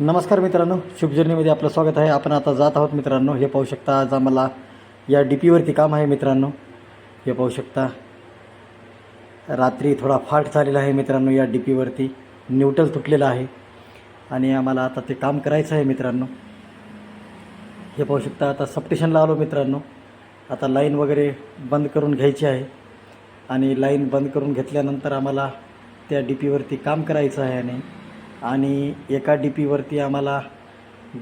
नमस्कार मित्रांनो शुभजर्नीमध्ये आपलं स्वागत आहे. आपण आता जात आहोत मित्रांनो हे पाहू शकता आज आम्हाला या डी पीवरती काम आहे मित्रांनो. हे पाहू शकता रात्री थोडा फाट झालेला आहे मित्रांनो या डी पीवरती न्यूट्रल तुटलेलं आहे. आणि आम्हाला आता ते काम करायचं आहे मित्रांनो. हे पाहू शकता आता सबस्टेशनला आलो मित्रांनो. आता लाईन वगैरे बंद करून घ्यायची आहे. आणि लाईन बंद करून घेतल्यानंतर आम्हाला त्या डी पीवरती काम करायचं आहे आणि आणि एका डी पीवरती आम्हाला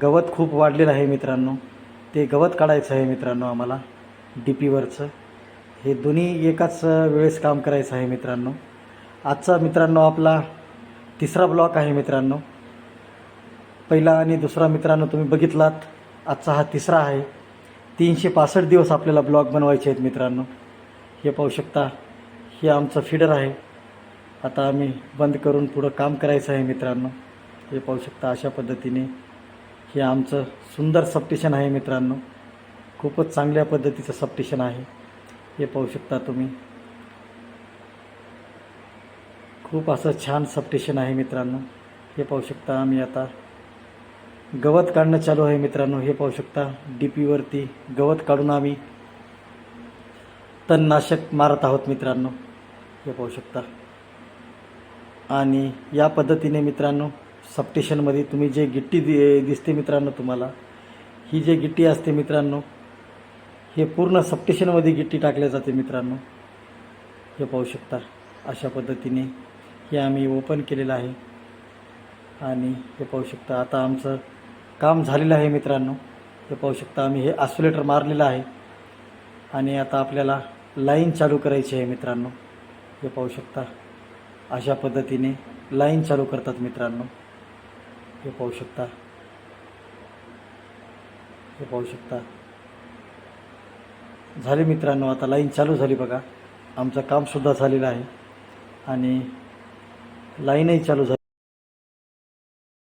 गवत खूप वाढलेलं आहे मित्रांनो. ते गवत काढायचं आहे मित्रांनो आम्हाला डी पीवरचं. हे दोन्ही एकाच वेळेस काम करायचं आहे मित्रांनो. आजचा मित्रांनो आपला तिसरा ब्लॉक आहे मित्रांनो. पहिला आणि दुसरा मित्रांनो तुम्ही बघितलात आजचा हा तिसरा आहे. तीनशे पासष्ट दिवस आपल्याला ब्लॉग बनवायचे आहेत मित्रांनो. हे पाहू शकता हे आमचं फिडर आहे. आता आम्ही बंद करून पुढं काम करायचं आहे मित्रांनो. हे पाहू शकता अशा पद्धतीने. हे आमचं सुंदर सबस्टेशन आहे मित्रांनो. खूपच चांगल्या पद्धतीचं सबस्टेशन आहे. हे पाहू शकता तुम्ही. खूप असं छान सबस्टेशन आहे मित्रांनो. हे पाहू शकता आम्ही आता. गवत काढणं चालू आहे मित्रांनो. हे पाहू शकता. डी पीवरती गवत काढून आम्ही तणनाशक मारत आहोत मित्रांनो. हे पाहू शकता. आणि या पद्धतीने मित्रांनो सबस्टेशनमध्ये तुम्ही जे गिट्टी दि दिसते मित्रांनो तुम्हाला ही जे गिट्टी असते मित्रांनो हे पूर्ण सबस्टेशनमध्ये गिट्टी टाकल्या जाते मित्रांनो. हे पाहू शकता अशा पद्धतीने हे आम्ही ओपन केलेलं आहे. आणि हे पाहू शकता आता आमचं काम झालेलं आहे मित्रांनो. हे पाहू शकता आम्ही हे आसोलेटर मारलेलं आहे. आणि आता आपल्याला लाईन चालू करायची आहे मित्रांनो. हे पाहू शकता. अशा पद्धतीने लाईन चालू करतात मित्रांनो. हे पाहू शकता. हे पाहू शकता. झाले मित्रांनो आता लाईन चालू झाली बघा. आमचं कामसुद्धा झालेलं आहे. आणि लाईनही चालू झाली.